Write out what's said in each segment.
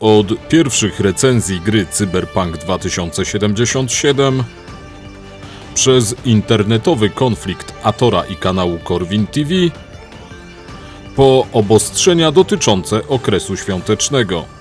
Od pierwszych recenzji gry Cyberpunk 2077 przez internetowy konflikt Atora i kanału Corwin TV po obostrzenia dotyczące okresu świątecznego.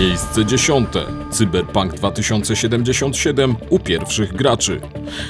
Miejsce dziesiąte. Cyberpunk 2077 u pierwszych graczy.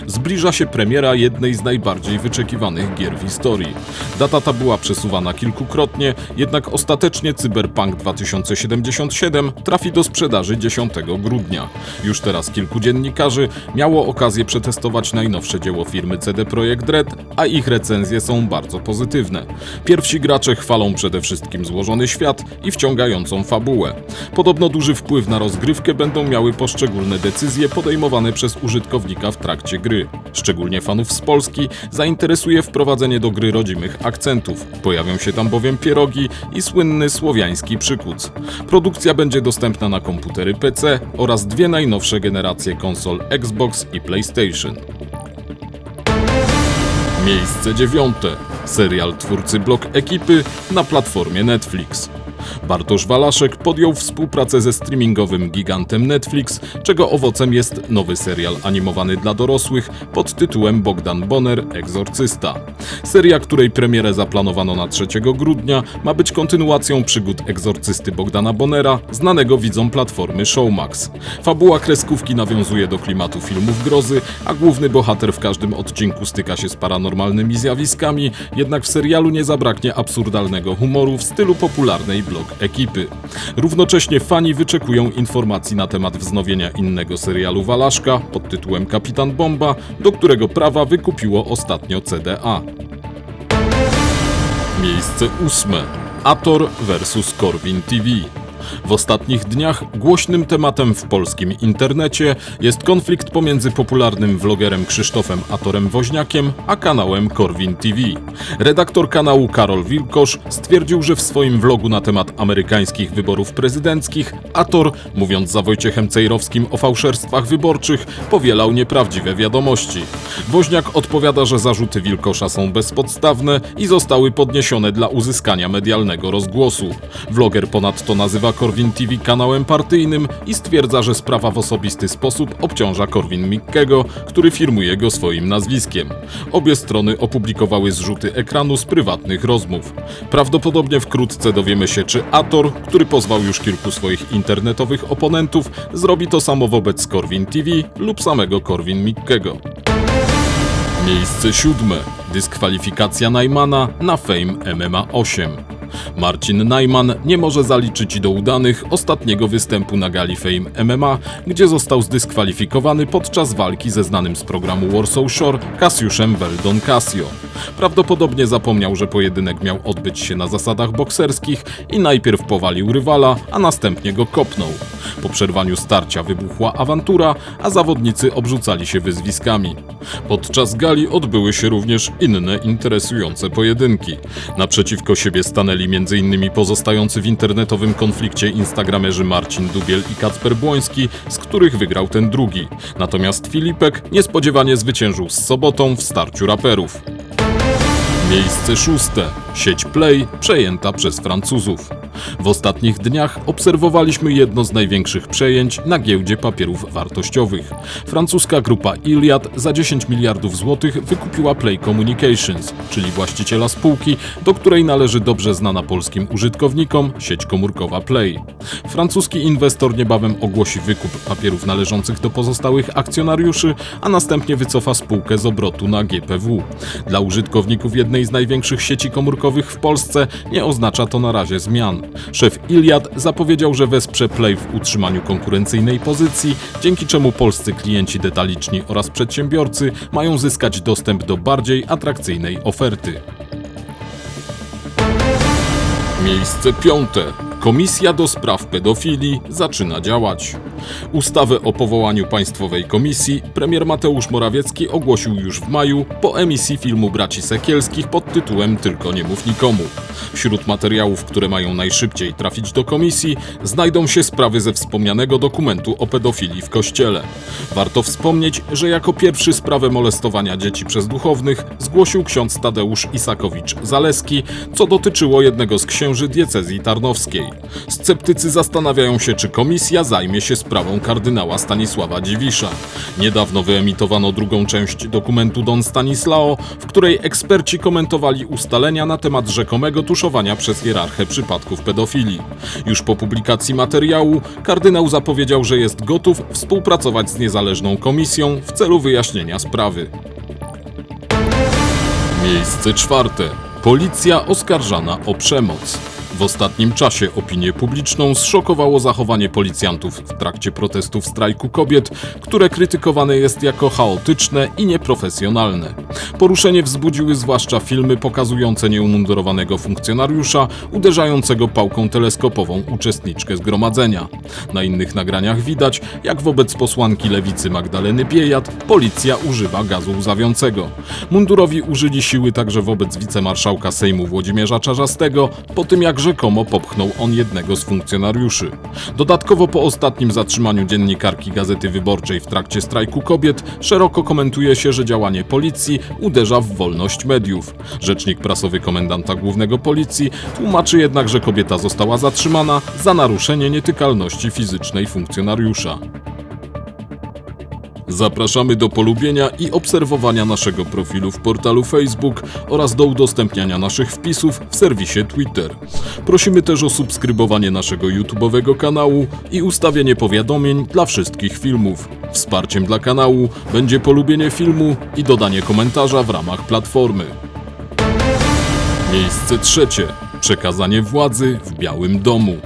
Zbliża się premiera jednej z najbardziej wyczekiwanych gier w historii. Data ta była przesuwana kilkukrotnie, jednak ostatecznie Cyberpunk 2077 trafi do sprzedaży 10 grudnia. Już teraz kilku dziennikarzy miało okazję przetestować najnowsze dzieło firmy CD Projekt Red, a ich recenzje są bardzo pozytywne. Pierwsi gracze chwalą przede wszystkim złożony świat i wciągającą fabułę. Podobno duży wpływ na rozgrywkę będą miały poszczególne decyzje podejmowane przez użytkownika w trakcie gry. Szczególnie fanów z Polski zainteresuje wprowadzenie do gry rodzimych akcentów. Pojawią się tam bowiem pierogi i słynny słowiański przykuc. Produkcja będzie dostępna na komputery PC oraz dwie najnowsze generacje konsol Xbox i PlayStation. Miejsce dziewiąte. Serial twórcy Blok Ekipy na platformie Netflix. Bartosz Walaszek podjął współpracę ze streamingowym gigantem Netflix, czego owocem jest nowy serial animowany dla dorosłych pod tytułem Bogdan Bonner Egzorcysta. Seria, której premierę zaplanowano na 3 grudnia, ma być kontynuacją przygód egzorcysty Bogdana Bonera, znanego widzom platformy Showmax. Fabuła kreskówki nawiązuje do klimatu filmów grozy, a główny bohater w każdym odcinku styka się z paranormalnymi zjawiskami, jednak w serialu nie zabraknie absurdalnego humoru w stylu popularnej blog ekipy. Równocześnie fani wyczekują informacji na temat wznowienia innego serialu Walaszka pod tytułem Kapitan Bomba, do którego prawa wykupiło ostatnio CDA. Miejsce ósme. Ator vs Corwin TV. W ostatnich dniach głośnym tematem w polskim internecie jest konflikt pomiędzy popularnym vlogerem Krzysztofem Atorem Woźniakiem a kanałem Corwin TV. Redaktor kanału Karol Wilkosz stwierdził, że w swoim vlogu na temat amerykańskich wyborów prezydenckich Ator, mówiąc za Wojciechem Cejrowskim o fałszerstwach wyborczych, powielał nieprawdziwe wiadomości. Woźniak odpowiada, że zarzuty Wilkosza są bezpodstawne i zostały podniesione dla uzyskania medialnego rozgłosu. Vloger ponadto nazywa Korwin TV kanałem partyjnym i stwierdza, że sprawa w osobisty sposób obciąża Korwin Mikkego, który firmuje go swoim nazwiskiem. Obie strony opublikowały zrzuty ekranu z prywatnych rozmów. Prawdopodobnie wkrótce dowiemy się, czy Ator, który pozwał już kilku swoich internetowych oponentów, zrobi to samo wobec Korwin TV lub samego Korwin Mikkego. Miejsce siódme. Dyskwalifikacja Najmana na Fame MMA 8. Marcin Najman nie może zaliczyć do udanych ostatniego występu na gali Fame MMA, gdzie został zdyskwalifikowany podczas walki ze znanym z programu Warsaw Shore Cassiuszem Weldon Casio. Prawdopodobnie zapomniał, że pojedynek miał odbyć się na zasadach bokserskich i najpierw powalił rywala, a następnie go kopnął. Po przerwaniu starcia wybuchła awantura, a zawodnicy obrzucali się wyzwiskami. Podczas gali odbyły się również inne interesujące pojedynki. Naprzeciwko siebie stanęli m.in. pozostający w internetowym konflikcie instagramerzy Marcin Dubiel i Kacper Błoński, z których wygrał ten drugi. Natomiast Filipek niespodziewanie zwyciężył z sobotą w starciu raperów. Miejsce szóste. Sieć Play przejęta przez Francuzów. W ostatnich dniach obserwowaliśmy jedno z największych przejęć na giełdzie papierów wartościowych. Francuska grupa Iliad za 10 miliardów złotych wykupiła Play Communications, czyli właściciela spółki, do której należy dobrze znana polskim użytkownikom sieć komórkowa Play. Francuski inwestor niebawem ogłosi wykup papierów należących do pozostałych akcjonariuszy, a następnie wycofa spółkę z obrotu na GPW. Dla użytkowników jednej z największych sieci komórkowych w Polsce nie oznacza to na razie zmian. Szef Iliad zapowiedział, że wesprze Play w utrzymaniu konkurencyjnej pozycji, dzięki czemu polscy klienci detaliczni oraz przedsiębiorcy mają zyskać dostęp do bardziej atrakcyjnej oferty. Miejsce piąte. Komisja do spraw pedofilii zaczyna działać. Ustawę o powołaniu Państwowej Komisji premier Mateusz Morawiecki ogłosił już w maju po emisji filmu Braci Sekielskich pod tytułem Tylko nie mów nikomu. Wśród materiałów, które mają najszybciej trafić do komisji, znajdą się sprawy ze wspomnianego dokumentu o pedofilii w kościele. Warto wspomnieć, że jako pierwszy sprawę molestowania dzieci przez duchownych zgłosił ksiądz Tadeusz Isakowicz-Zaleski, co dotyczyło jednego z księży diecezji tarnowskiej. Sceptycy zastanawiają się, czy komisja zajmie się sprawą kardynała Stanisława Dziwisza. Niedawno wyemitowano drugą część dokumentu Don Stanislao, w której eksperci komentowali ustalenia na temat rzekomego tuszowania przez hierarchę przypadków pedofilii. Już po publikacji materiału kardynał zapowiedział, że jest gotów współpracować z niezależną komisją w celu wyjaśnienia sprawy. Miejsce czwarte. Policja oskarżana o przemoc. W ostatnim czasie opinię publiczną zszokowało zachowanie policjantów w trakcie protestów strajku kobiet, które krytykowane jest jako chaotyczne i nieprofesjonalne. Poruszenie wzbudziły zwłaszcza filmy pokazujące nieumundurowanego funkcjonariusza uderzającego pałką teleskopową uczestniczkę zgromadzenia. Na innych nagraniach widać, jak wobec posłanki lewicy Magdaleny Biejat policja używa gazu łzawiącego. Mundurowi użyli siły także wobec wicemarszałka Sejmu Włodzimierza Czarzastego, po tym jak rzekomo popchnął on jednego z funkcjonariuszy. Dodatkowo po ostatnim zatrzymaniu dziennikarki Gazety Wyborczej w trakcie strajku kobiet szeroko komentuje się, że działanie policji uderza w wolność mediów. Rzecznik prasowy komendanta głównego policji tłumaczy jednak, że kobieta została zatrzymana za naruszenie nietykalności fizycznej funkcjonariusza. Zapraszamy do polubienia i obserwowania naszego profilu w portalu Facebook oraz do udostępniania naszych wpisów w serwisie Twitter. Prosimy też o subskrybowanie naszego YouTube'owego kanału i ustawienie powiadomień dla wszystkich filmów. Wsparciem dla kanału będzie polubienie filmu i dodanie komentarza w ramach platformy. Miejsce trzecie. Przekazanie władzy w Białym Domu.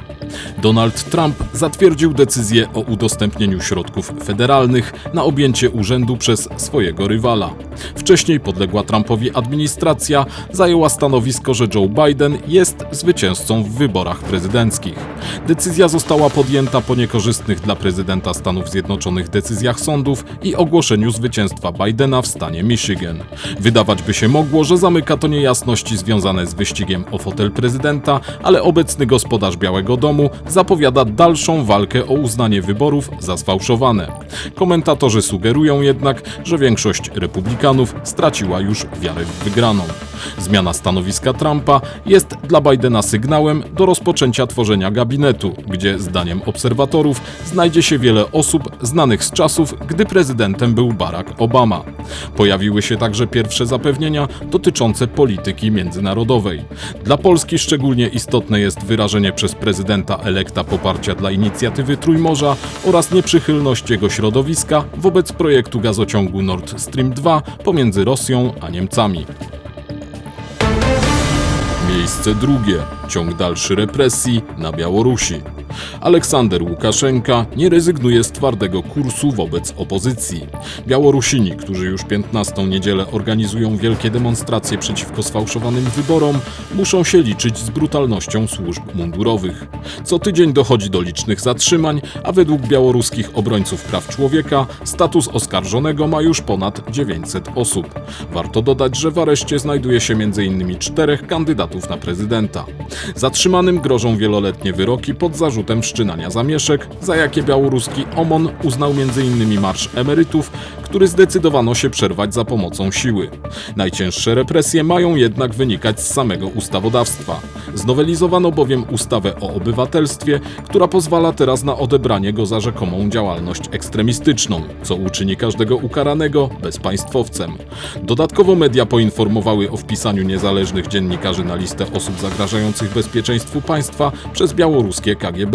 Donald Trump zatwierdził decyzję o udostępnieniu środków federalnych na objęcie urzędu przez swojego rywala. Wcześniej podległa Trumpowi administracja zajęła stanowisko, że Joe Biden jest zwycięzcą w wyborach prezydenckich. Decyzja została podjęta po niekorzystnych dla prezydenta Stanów Zjednoczonych decyzjach sądów i ogłoszeniu zwycięstwa Bidena w stanie Michigan. Wydawać by się mogło, że zamyka to niejasności związane z wyścigiem o fotel prezydenta, ale obecny gospodarz Białego Domu zapowiada dalszą walkę o uznanie wyborów za sfałszowane. Komentatorzy sugerują jednak, że większość republikanów straciła już wiarę w wygraną. Zmiana stanowiska Trumpa jest dla Bidena sygnałem do rozpoczęcia tworzenia gabinetu, gdzie zdaniem obserwatorów znajdzie się wiele osób znanych z czasów, gdy prezydentem był Barack Obama. Pojawiły się także pierwsze zapewnienia dotyczące polityki międzynarodowej. Dla Polski szczególnie istotne jest wyrażenie przez prezydenta elekta poparcia dla inicjatywy Trójmorza oraz nieprzychylność jego środowiska wobec projektu gazociągu Nord Stream 2 pomiędzy Rosją a Niemcami. Miejsce drugie. Ciąg dalszy represji na Białorusi. Aleksander Łukaszenka nie rezygnuje z twardego kursu wobec opozycji. Białorusini, którzy już 15 niedzielę organizują wielkie demonstracje przeciwko sfałszowanym wyborom, muszą się liczyć z brutalnością służb mundurowych. Co tydzień dochodzi do licznych zatrzymań, a według białoruskich obrońców praw człowieka status oskarżonego ma już ponad 900 osób. Warto dodać, że w areszcie znajduje się m.in. czterech kandydatów na prezydenta. Zatrzymanym grożą wieloletnie wyroki pod zarzutem wszczynania zamieszek, za jakie białoruski OMON uznał m.in. Marsz Emerytów, który zdecydowano się przerwać za pomocą siły. Najcięższe represje mają jednak wynikać z samego ustawodawstwa. Znowelizowano bowiem ustawę o obywatelstwie, która pozwala teraz na odebranie go za rzekomą działalność ekstremistyczną, co uczyni każdego ukaranego bezpaństwowcem. Dodatkowo media poinformowały o wpisaniu niezależnych dziennikarzy na listę osób zagrażających bezpieczeństwu państwa przez białoruskie KGB.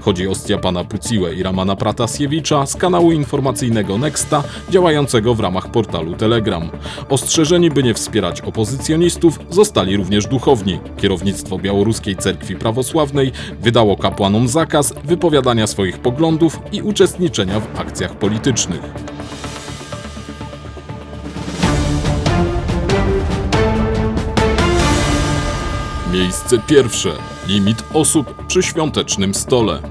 Chodzi o Stjapana Puciłę i Ramana Pratasiewicza z kanału informacyjnego Nexta, działającego w ramach portalu Telegram. Ostrzeżeni, by nie wspierać opozycjonistów, zostali również duchowni. Kierownictwo białoruskiej cerkwi prawosławnej wydało kapłanom zakaz wypowiadania swoich poglądów i uczestniczenia w akcjach politycznych. Miejsce pierwsze. limit osób przy świątecznym stole.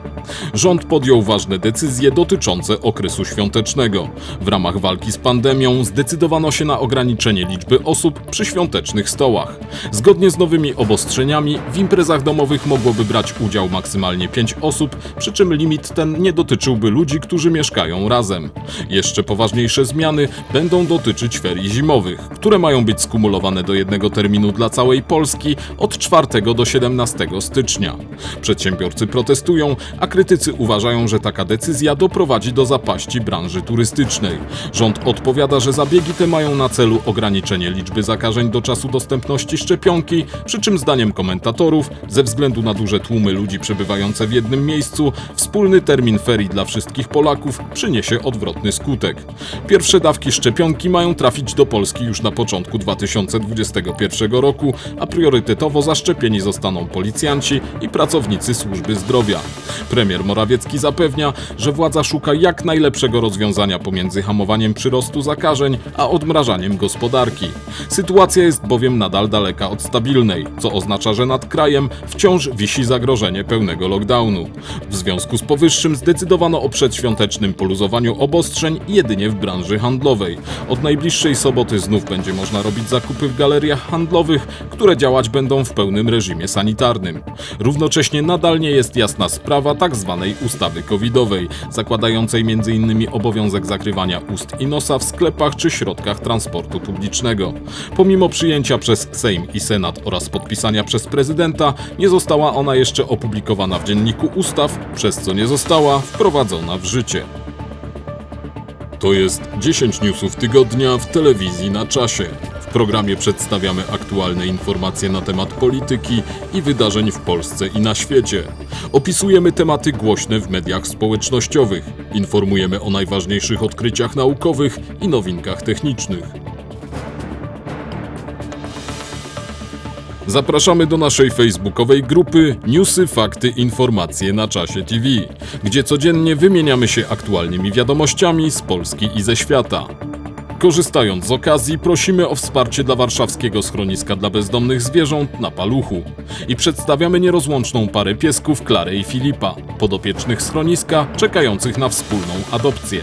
Rząd podjął ważne decyzje dotyczące okresu świątecznego. W ramach walki z pandemią zdecydowano się na ograniczenie liczby osób przy świątecznych stołach. Zgodnie z nowymi obostrzeniami w imprezach domowych mogłoby brać udział maksymalnie 5 osób, przy czym limit ten nie dotyczyłby ludzi, którzy mieszkają razem. Jeszcze poważniejsze zmiany będą dotyczyć ferii zimowych, które mają być skumulowane do jednego terminu dla całej Polski od 4 do 17 stycznia. Przedsiębiorcy protestują, a krytycy uważają, że taka decyzja doprowadzi do zapaści branży turystycznej. Rząd odpowiada, że zabiegi te mają na celu ograniczenie liczby zakażeń do czasu dostępności szczepionki, przy czym zdaniem komentatorów, ze względu na duże tłumy ludzi przebywające w jednym miejscu, wspólny termin ferii dla wszystkich Polaków przyniesie odwrotny skutek. Pierwsze dawki szczepionki mają trafić do Polski już na początku 2021 roku, a priorytetowo zaszczepieni zostaną policjanci i pracownicy służby zdrowia. Premier Morawiecki zapewnia, że władza szuka jak najlepszego rozwiązania pomiędzy hamowaniem przyrostu zakażeń a odmrażaniem gospodarki. Sytuacja jest bowiem nadal daleka od stabilnej, co oznacza, że nad krajem wciąż wisi zagrożenie pełnego lockdownu. W związku z powyższym zdecydowano o przedświątecznym poluzowaniu obostrzeń jedynie w branży handlowej. Od najbliższej soboty znów będzie można robić zakupy w galeriach handlowych, które działać będą w pełnym reżimie sanitarnym. Równocześnie nadal nie jest jasna sprawa tak zwanej ustawy covidowej, zakładającej m.in. obowiązek zakrywania ust i nosa w sklepach czy środkach transportu publicznego. Pomimo przyjęcia przez Sejm i Senat oraz podpisania przez prezydenta, nie została ona jeszcze opublikowana w Dzienniku Ustaw, przez co nie została wprowadzona w życie. To jest 10 newsów tygodnia w telewizji na czasie. Programie przedstawiamy aktualne informacje na temat polityki i wydarzeń w Polsce i na świecie. Opisujemy tematy głośne w mediach społecznościowych. Informujemy o najważniejszych odkryciach naukowych i nowinkach technicznych. Zapraszamy do naszej facebookowej grupy Newsy, Fakty, Informacje na czasie TV, gdzie codziennie wymieniamy się aktualnymi wiadomościami z Polski i ze świata. Korzystając z okazji, prosimy o wsparcie dla warszawskiego schroniska dla bezdomnych zwierząt na Paluchu i przedstawiamy nierozłączną parę piesków Klarę i Filipa, podopiecznych schroniska czekających na wspólną adopcję.